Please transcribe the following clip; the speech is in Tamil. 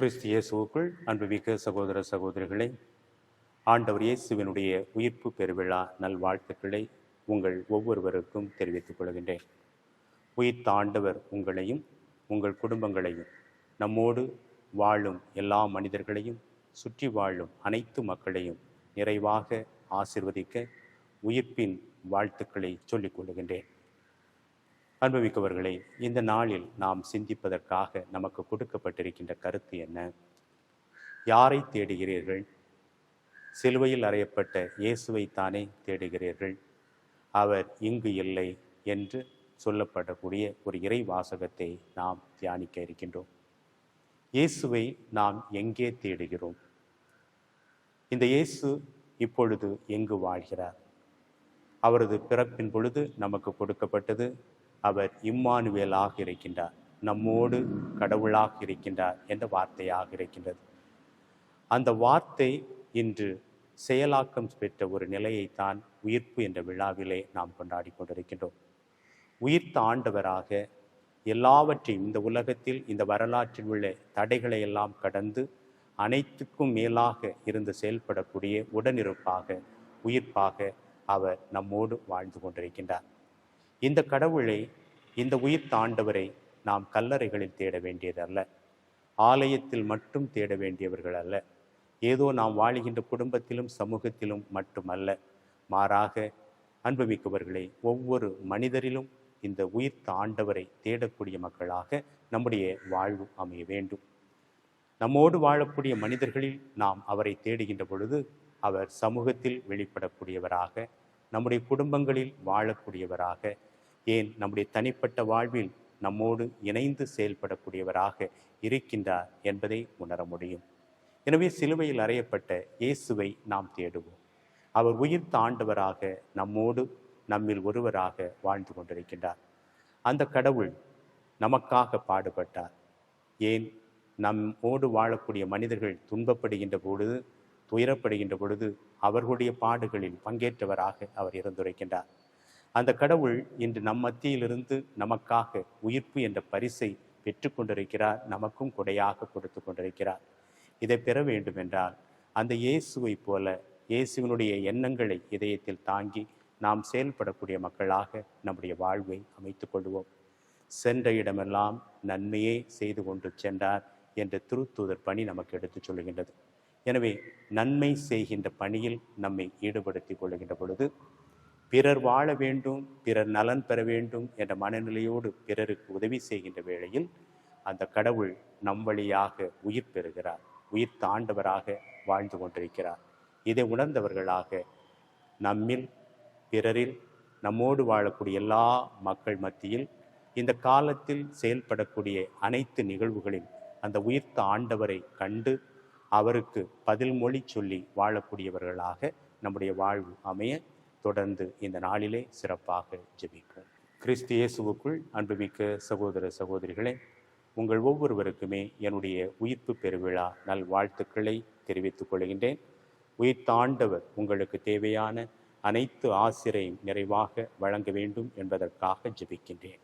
கிறிஸ்து இயேசுவுக்குள் அன்புமிக்க சகோதர சகோதரிகளை ஆண்டவர் இயேசுவினுடைய உயிர்ப்பு பெருவிழா நல்வாழ்த்துக்களை உங்கள் ஒவ்வொருவருக்கும் தெரிவித்துக் கொள்கின்றேன். உயிர்த்த ஆண்டவர் உங்களையும் உங்கள் குடும்பங்களையும் நம்மோடு வாழும் எல்லா மனிதர்களையும் சுற்றி வாழும் அனைத்து மக்களையும் நிறைவாக ஆசிர்வதிக்க உயிர்ப்பின் வாழ்த்துக்களை சொல்லிக் கொள்கின்றேன். அன்புமிக்கவர்களே இந்த நாளில் நாம் சிந்திப்பதற்காக நமக்கு கொடுக்கப்பட்டிருக்கின்ற கருத்து என்ன? யாரை தேடுகிறீர்கள்? சிலுவையில் அறையப்பட்ட இயேசுவைத்தானே தேடுகிறீர்கள்? அவர் இங்கு இல்லை என்று சொல்லப்படக்கூடிய ஒரு இறை வாசகத்தை நாம் தியானிக்க இருக்கின்றோம். இயேசுவை நாம் எங்கே தேடுகிறோம்? இந்த இயேசு இப்பொழுது எங்கு வாழ்கிறார்? அவரது பிறப்பின் பொழுது நமக்கு கொடுக்கப்பட்டது அவர் இம்மானுவேலாக இருக்கின்றார். நம்மோடு கடவுளாக இருக்கின்றார் என்ற வார்த்தையாக இருக்கின்றது. அந்த வார்த்தை இன்று செயலாக்கம் பெற்ற ஒரு நிலையைத்தான் உயிர்ப்பு என்ற விழாவிலே நாம் கொண்டாடி கொண்டிருக்கின்றோம். உயிர்த்த ஆண்டவராக எல்லாவற்றையும் இந்த உலகத்தில் இந்த வரலாற்றில் உள்ள தடைகளை எல்லாம் கடந்து அனைத்துக்கும் மேலாக இருந்து செயல்படக்கூடிய உடனிருப்பாக உயிர்ப்பாக அவர் நம்மோடு வாழ்ந்து கொண்டிருக்கின்றார். இந்த கடவுளை இந்த உயிர் தாண்டவரை நாம் கல்லறைகளில் தேட வேண்டியதல்ல. ஆலயத்தில் மட்டும் தேட வேண்டியவர்கள் அல்ல. ஏதோ நாம் வாழுகின்ற குடும்பத்திலும் சமூகத்திலும் மட்டுமல்ல. மாறாக அன்புமிக்கவர்களே ஒவ்வொரு மனிதரிலும் இந்த உயிர்த்த ஆண்டவரை தேடக்கூடிய மக்களாக நம்முடைய வாழ்வு அமைய வேண்டும். நம்மோடு வாழக்கூடிய மனிதர்களில் நாம் அவரை தேடுகின்ற பொழுது அவர் சமூகத்தில் வெளிப்படக்கூடியவராக நம்முடைய குடும்பங்களில் வாழக்கூடியவராக ஏன் நம்முடைய தனிப்பட்ட வாழ்வில் நம்மோடு இணைந்து செயல்படக்கூடியவராக இருக்கின்றார் என்பதை உணர முடியும். எனவே சிலுவையில் அறையப்பட்ட இயேசுவை நாம் தேடுவோம். அவர் உயிர் தாண்டவராக நம்மோடு நம்மில் ஒருவராக வாழ்ந்து கொண்டிருக்கின்றார். அந்த கடவுள் நமக்காக பாடுபட்டார். ஏன்? நம்மோடு வாழக்கூடிய மனிதர்கள் துன்பப்படுகின்ற பொழுது துயரப்படுகின்ற பொழுது அவர்களுடைய பாடுகளில் பங்கேற்றவராக அவர் இருந்துரைக்கின்றார். அந்த கடவுள் இன்று நம் மத்தியிலிருந்து நமக்காக உயிர்ப்பு என்ற பரிசை பெற்றுக்கொண்டிருக்கிறார் நமக்கும் கொடையாக கொடுத்து கொண்டிருக்கிறார். இதை பெற வேண்டும் என்றால் அந்த இயேசுவை போல இயேசுவினுடைய எண்ணங்களை இதயத்தில் தாங்கி நாம் செயல்படக்கூடிய மக்களாக நம்முடைய வாழ்வை அமைத்து கொள்வோம். சென்ற இடமெல்லாம் நன்மையே செய்து கொண்டு சென்றார் என்ற திருத்தூதர் பணி நமக்கு எடுத்துச் சொல்லுகின்றது. எனவே நன்மை செய்கின்ற பணியில் நம்மை ஈடுபடுத்திக் கொள்ளுகின்ற பொழுது பிறர் வாழ வேண்டும் பிறர் நலன் பெற வேண்டும் என்ற மனநிலையோடு பிறருக்கு உதவி செய்கின்ற வேளையில் அந்த கடவுள் நம் வழியாக உயிர் பெறுகிறார் உயிர் தாண்டவராக வாழ்ந்து கொண்டிருக்கிறார். இதை உணர்ந்தவர்களாக நம்மில் பிறரில் நம்மோடு வாழக்கூடிய எல்லா மக்கள் மத்தியில் இந்த காலத்தில் செயல்படக்கூடிய அனைத்து நிகழ்வுகளில் அந்த உயிர்த்த ஆண்டவரை கண்டு அவருக்கு பதில் மொழி சொல்லி வாழக்கூடியவர்களாக நம்முடைய வாழ்வு அமைய தொடர்ந்து இந்த நாளிலே சிறப்பாக ஜெபிப்போம். கிறிஸ்து இயேசுவுக்குள் அன்புமிக்க சகோதர சகோதரிகளே உங்கள் ஒவ்வொருவருக்குமே என்னுடைய உயிர்ப்பு பெருவிழா நல் வாழ்த்துக்களை தெரிவித்துக் கொள்கின்றேன். உயிர்த்தாண்டவர் உங்களுக்கு தேவையான அனைத்து ஆசிரையும் நிறைவாக வழங்க வேண்டும் என்பதற்காக ஜெபிக்கின்றேன்.